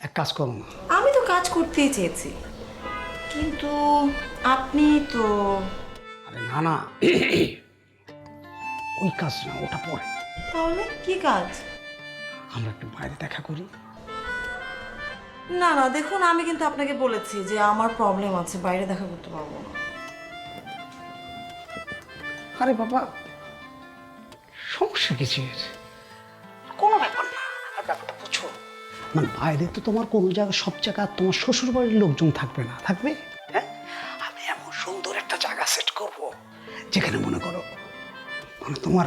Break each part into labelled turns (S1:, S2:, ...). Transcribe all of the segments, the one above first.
S1: এক কাজ করুন।
S2: আমি তো কাজ করতেই চেয়েছি। কিন্তু আপনি তো
S1: আরে না না। ওই কাজ না ওটা পরে।
S2: তাহলে কি কাজ?
S1: আমরা একটু বাইরে দেখা করি।
S2: না না দেখুন আমি কিন্তু আপনাকে বলেছি যে আমার প্রবলেম আছে বাইরে দেখা করতে পারব না।
S1: আরে বাবা সমস্যা কিছু কোনো মানে বাইরে তো তোমার কোনো জায়গা সব জায়গা তোমার শ্বশুর বাড়ির লোকজন থাকবে না থাকবে? হ্যাঁ? আমি এমন সুন্দর একটা জায়গা সেট করব যেখানে মনে করো মানে তোমার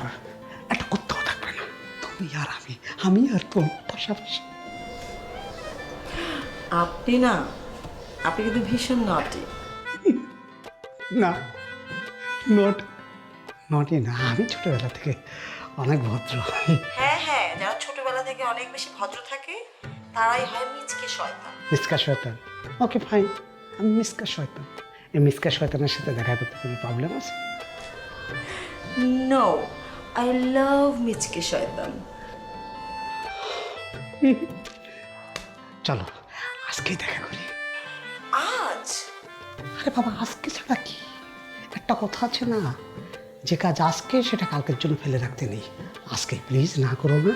S1: একটা কোথাও থাকবে না। তুমি আর আমি আমি আর তুমি পাশাপাশি।
S2: আপনি না আপনি কিন্তু ভীষণ নটি
S1: না নট নটি না। আমি ছোটবেলা থেকে অনেক ভদ্র।
S2: হ্যাঁ হ্যাঁ যারা থেকে অনেক বেশি ভদ্র থাকে তারাই হয় মিচকে শয়তান।
S1: মিসকা শয়তান। ওকে ফাইন আমি মিসকা শয়তান। এই মিসকা শয়তানের সাথে দেখা করতে কোনো প্রবলেম আছে?
S2: নো আই লাভ মিচকে শয়তান।
S1: চলো আজকেই দেখা করি।
S2: আজ?
S1: আরে বাবা আজকে ছাড়া কি? একটা কথা আছে না যে কাজ আজকে সেটা কালকের জন্য ফেলে রাখতে নেই। আজকে প্লিজ না করো না।